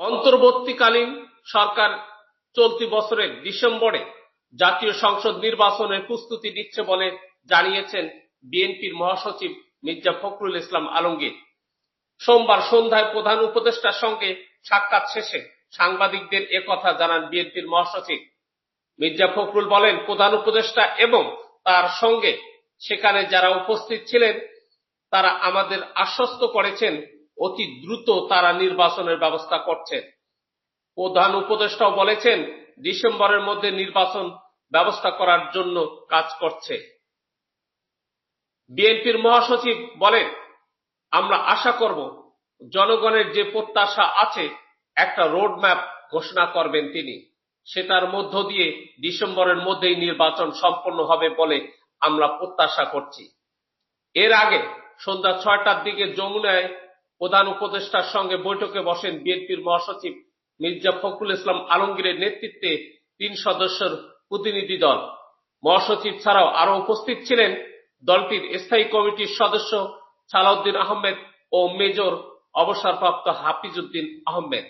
অন্তর্বর্তীকালীন সরকার চলতি বছরের ডিসেম্বরে জাতীয় সংসদ নির্বাচনের প্রস্তুতি নিচ্ছে বলে জানিয়েছেন বিএনপির মহাসচিব মির্জা ফখরুল ইসলাম আলমগীর। সোমবার সন্ধ্যায় প্রধান উপদেষ্টার সঙ্গে সাক্ষাৎ শেষে সাংবাদিকদের একথা জানান বিএনপির মহাসচিব। মির্জা ফখরুল বলেন, প্রধান উপদেষ্টা এবং তার সঙ্গে সেখানে যারা উপস্থিত ছিলেন, তারা আমাদের আশ্বস্ত করেছেন অতি দ্রুত তারা নির্বাচনের ব্যবস্থা করছেন। প্রধান উপদেষ্টাও বলেছেন, ডিসেম্বরের মধ্যে নির্বাচন ব্যবস্থা করার জন্য কাজ করছে। বিএনপির মহাসচিব বলেন, আমরা আশা করব জনগণের যে প্রত্যাশা আছে, একটা রোডম্যাপ ঘোষণা করবেন তিনি। সেটার মধ্য দিয়ে ডিসেম্বরের মধ্যেই নির্বাচন সম্পন্ন হবে বলে আমরা প্রত্যাশা করছি। এর আগে সন্ধ্যা ছয়টার দিকে যমুনায় প্রধান উপদেষ্টার সঙ্গে বৈঠকে বসেন বিএনপির মহাসচিব মির্জা ফখরুল ইসলাম আলমগীরের নেতৃত্বে তিন সদস্যের প্রতিনিধি দল। মহাসচিব ছাড়াও আরও উপস্থিত ছিলেন দলটির স্থায়ী কমিটির সদস্য সালাউদ্দিন আহমেদ ও মেজর অবসরপ্রাপ্ত হাফিজ উদ্দিন আহমেদ।